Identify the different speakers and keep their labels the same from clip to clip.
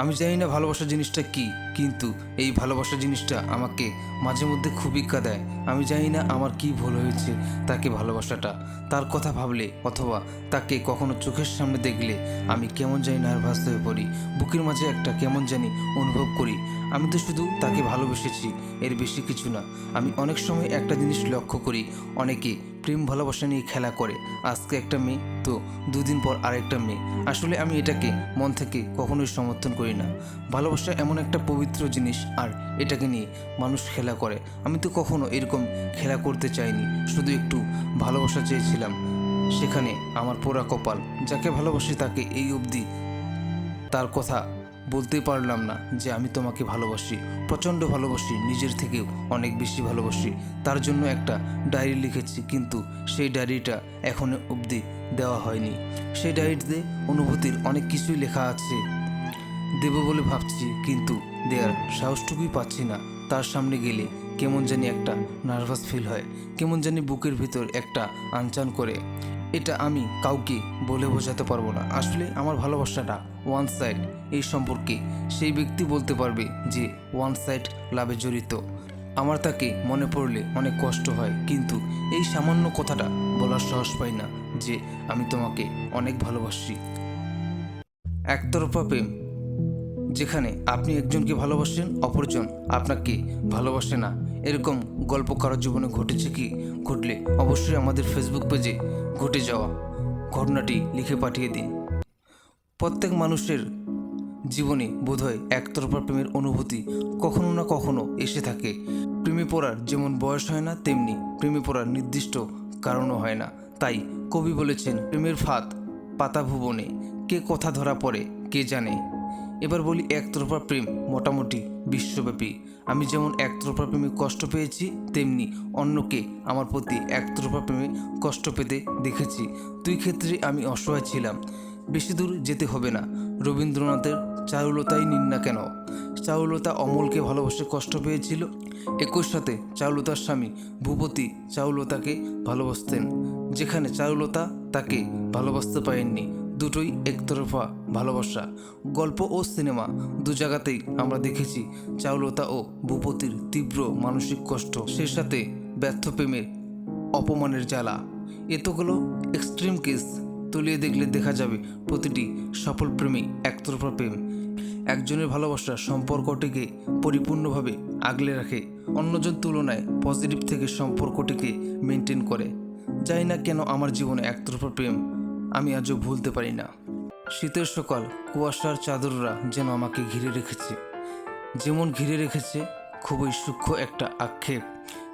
Speaker 1: আমি জানি না ভালোবাসা জিনিসটা কি, কিন্তু এই ভালোবাসা জিনিসটা আমাকে মাঝে মধ্যে খুব খুবই কাঁদায় আমি জানি না আমার কি ভুল হয়েছে তাকে ভালোবাসাটা, তার কথা ভাবলে অথবা তাকে কখনো চোখের সামনে দেখলে আমি কেমন জানি নার্ভাস হয়ে পড়ি। বুকের মাঝে একটা কেমন জানি অনুভব করি। আমি তো শুধু তাকে ভালোবেসেছি, এর বেশি কিছু না। আমি অনেক সময় একটা জিনিস লক্ষ্য করি, অনেকে প্রেম ভালোবাসা নিয়ে খেলা করে। আজকে একটা মেয়ে, তো দুদিন পর আরেকটা মেয়ে। আসলে আমি এটাকে মন থেকে কখনোই সমর্থন করি না। ভালোবাসা এমন একটা পবিত্র জিনিস, আর এটাকে নিয়ে মানুষ খেলা করে। আমি তো কখনো এরকম খেলা করতে চাইনি, শুধু একটু ভালোবাসা চেয়েছিলাম। সেখানে আমার পোড়া কপাল, যাকে ভালোবাসি তাকে এই অবধি তার কথা বলতে পারলাম না যে আমি তোমাকে ভালোবাসি, প্রচণ্ড ভালোবাসি, নিজের থেকেও অনেক বেশি ভালোবাসি। তার জন্য একটা ডায়েরি লিখেছি, কিন্তু সেই ডায়েরিটা এখনও অবধি দেওয়া হয়নি। সেই ডায়েরিতে অনুভূতির অনেক কিছুই লেখা আছে। দেব বলে ভাবছি, কিন্তু দেওয়ার সাহসটুকুই পাচ্ছি না। তার সামনে গেলে কেমন জানি একটা নার্ভাস ফিল হয়, কেমন জানি বুকের ভিতর একটা আনচান করে। এটা আমি কাউকে বলে বোঝাতে পারব না। আসলে আমার ভালোবাসাটা ওয়ান সাইড এই সম্পর্কে। সেই ব্যক্তি বলতে পারবে যে ওয়ান সাইড লাভে জড়িত। আমার তাকে মনে পড়লে অনেক কষ্ট হয়, কিন্তু এই সামান্য কথাটা বলার সাহস পাই না যে আমি তোমাকে অনেক ভালোবাসি। একতরফা প্রেম, যেখানে আপনি একজনকে ভালোবাসেন, অপরজন আপনাকে ভালোবাসে না। এরকম গল্প কারোর জীবনে ঘটেছে কি? ঘটলে অবশ্যই আমাদের ফেসবুক পেজে ঘটে যাওয়া ঘটনাটি লিখে পাঠিয়ে দিন। প্রত্যেক মানুষের জীবনে বোধহয় একতরফা প্রেমের অনুভূতি কখনো না কখনো এসে থাকে। প্রেমে পড়ার যেমন বয়স হয় না, তেমনি প্রেমে পড়ার নির্দিষ্ট কারণও হয় না। তাই কবি বলেছেন, প্রেমের ফাঁদ পাতা ভুবনে, কে কথা ধরা পড়ে, কে জানে? এবার বলি একতরফা প্রেম, মোটামুটি বিশ্বব্যাপী। আমি যেমন একতরফা প্রেমে কষ্ট পেয়েছি, তেমনি অন্যকে আমার প্রতি একতরফা প্রেমে কষ্ট পেতে দেখেছি। দুই ক্ষেত্রে আমি অসহায় ছিলাম। বেশি দূর যেতে হবে না। রবীন্দ্রনাথের চারুলতাই নিন না কেন? চারুলতা অমলকে ভালোবাসে কষ্ট পেয়েছিল। একই সাথে চারুলতার স্বামী ভূপতি চারুলতাকে ভালোবাসতেন, যেখানে চারুলতা তাকে ভালোবাসতে পারেননি। দুটোই একতরফা ভালোবাসা। গল্প ও সিনেমা দু জায়গাতেই আমরা দেখেছি চারুলতা ও ভূপতির তীব্র মানসিক কষ্ট। সে সাথে ব্যর্থ প্রেমের অপমানের জ্বালা। এতগুলো এক্সট্রিম কেস তলিয়ে দেখলে দেখা যাবে প্রতিটি সফল প্রেমী একতরফা প্রেম। একজনের ভালোবাসা সম্পর্কটিকে পরিপূর্ণভাবে আগলে রাখে, অন্যজন তুলনায় পজিটিভ থেকে সম্পর্কটিকে মেনটেন করে। জানি না কেন আমার জীবনে একতরফা প্রেম। আমি আজও ভুলতে পারি না। শীতের সকাল, কুয়াশার চাদররা যেন আমাকে ঘিরে রেখেছে। যেমন ঘিরে রেখেছে, খুবই সূক্ষ্ম একটা আক্ষেপ।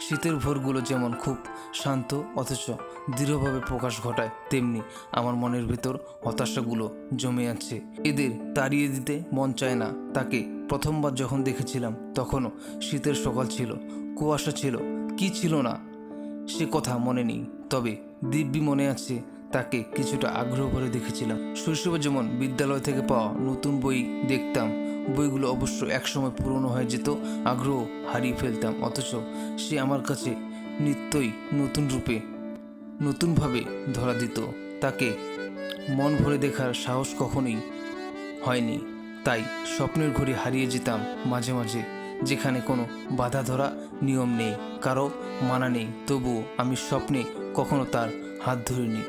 Speaker 1: শীতের ভোরগুলো যেমন খুব শান্ত, অথচ দৃঢ়ভাবে প্রকাশ ঘটায়, তেমনি আমার মনের ভেতর হতাশাগুলো জমে আছে। এদের তাড়িয়ে দিতে মন চায় না। তাকে প্রথমবার যখন দেখেছিলাম, তখনও শীতের সকাল ছিল, কুয়াশা ছিল, কি ছিল না? সে কথা মনে নেই, তবে দিব্যি মনে আছে তাকে কিছুটা আগ্রহ করে দেখেছিলাম শৈশবে যেমন বিদ্যালয় থেকে পাওয়া নতুন বই দেখতাম। বইগুলো অবশ্য একসময় পুরনো হয়ে যেত, আগ্রহ হারিয়ে ফেলতাম, অথচ সে আমার কাছে নিত্যই নতুন রূপে, নতুনভাবে ধরা দিত। তাকে মন ভরে দেখার সাহস কখনোই হয়নি। তাই স্বপ্নের ঘড়ি হারিয়ে যেতাম মাঝে মাঝে, যেখানে কোনো বাধা ধরা নিয়ম নেই, কারও মানা নেই। তবুও আমি স্বপ্নে কখনো তার হাত ধরিনি।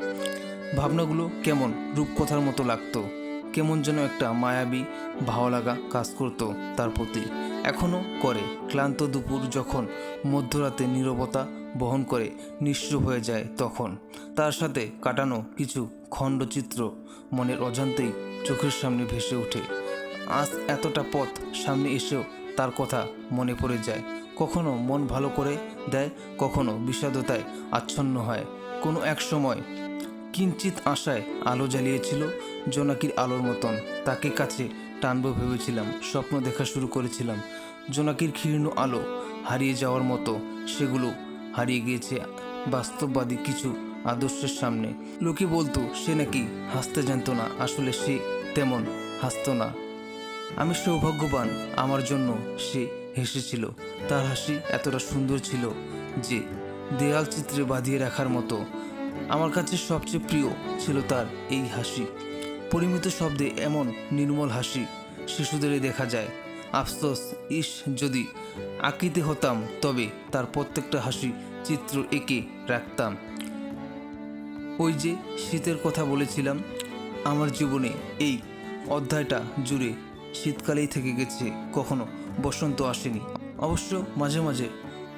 Speaker 1: ভাবনাগুলো কেমন রূপকথার মতো লাগতো? কেমন যেন একটা মায়াবী ভালো লাগা কাজ করতো তার প্রতি। এখনও করে, ক্লান্ত দুপুর যখন মধ্যরাতে নীরবতা বহন করে, নিঃস্ব হয়ে যায় তখন। তার সাথে কাটানো কিছু খণ্ডচিত্র মনের অজান্তেই চোখের সামনে ভেসে ওঠে। আজ এতটা পথ সামনে এসেও তার কথা মনে পড়ে যায়। কখনো মন ভালো করে দেয়, কখনো বিষাদতায় আচ্ছন্ন হয়। কোনো এক সময় কিঞ্চিত আশায় আলো জ্বালিয়েছিল জোনাকির আলোর মতন। তাকে কাছে টানবো ভেবেছিলাম, স্বপ্ন দেখা শুরু করেছিলাম। জোনাকির ক্ষীর্ণ আলো হারিয়ে যাওয়ার মতো সেগুলো হারিয়ে গিয়েছে বাস্তববাদী কিছু আদর্শের সামনে। লোকে বলতো, সে নাকি হাসতে জানতো না, আসলে সে তেমন হাসতো না। আমি সৌভাগ্যবান, আমার জন্য সে হেসেছিল। তার হাসি এতটা সুন্দর ছিল যে দেয়াল চিত্রে বাঁধিয়ে রাখার মতো আমার কাছে সবচেয়ে প্রিয় ছিল তার এই হাসি। পরিমিত শব্দে এমন নির্মল হাসি শিশুদেরই দেখা যায়। আফসোস, ইস, যদি আঁকিতে হতাম, তবে তার প্রত্যেকটা হাসি চিত্র এঁকে রাখতাম। ওই যে শীতের কথা বলেছিলাম, আমার জীবনে এই অধ্যায়টা জুড়ে শীতকালেই থেকে গেছে, কখনো বসন্ত আসেনি। অবশ্য মাঝে মাঝে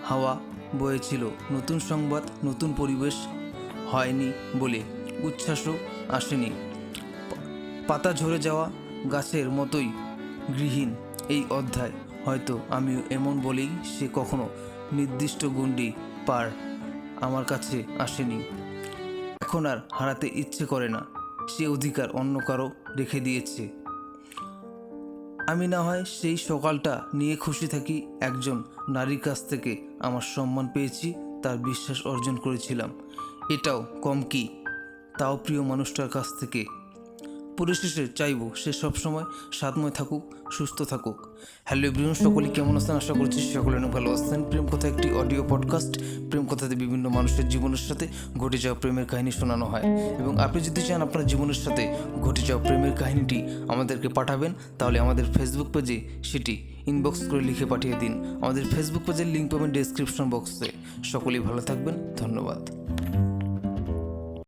Speaker 1: হাওয়া বয়েছিল, নতুন সংবাদ, নতুন পরিবেশ হয়নি বলে উচ্ছ্বাসও আসেনি। পাতা ঝরে যাওয়া গাছের মতোই গৃহীন এই অধ্যায়। হয়তো আমিও এমন বলেই সে কখনো নির্দিষ্ট গণ্ডি পার আমার কাছে আসেনি। এখন আর হারাতে ইচ্ছে করে না, সে অধিকার অন্য কারও রেখে দিয়েছে। আমি না হয় সেই সকালটা নিয়ে খুশি থাকি একজন নারীর কাছ থেকে। আমার সম্মান পেয়েছি, তার বিশ্বাস অর্জন করেছিলাম। এটাও কম কি? তাও প্রিয় মানুষটার কাছ থেকে। পরিশেষে চাইব সে সবসময় স্বাদময় থাকুক, সুস্থ থাকুক। হ্যালো এভরিওয়ান, সকলে কেমন আছেন? আশা করছি সকলে অনেক ভালো আছেন। প্রেম কথা একটি অডিও পডকাস্ট। প্রেম কথাতে বিভিন্ন মানুষের জীবনের সাথে ঘটে যাওয়া প্রেমের কাহিনী শোনানো হয়। এবং আপনি যদি চান আপনার জীবনের সাথে ঘটে যাওয়া প্রেমের কাহিনীটি আমাদেরকে পাঠাবেন, তাহলে আমাদের ফেসবুক পেজে সেটি ইনবক্স করে লিখে পাঠিয়ে দিন। আমাদের ফেসবুক পেজের লিঙ্ক পাবেন ডেসক্রিপশন বক্সে সকলেই ভালো থাকবেন। ধন্যবাদ।